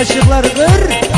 aşıklardır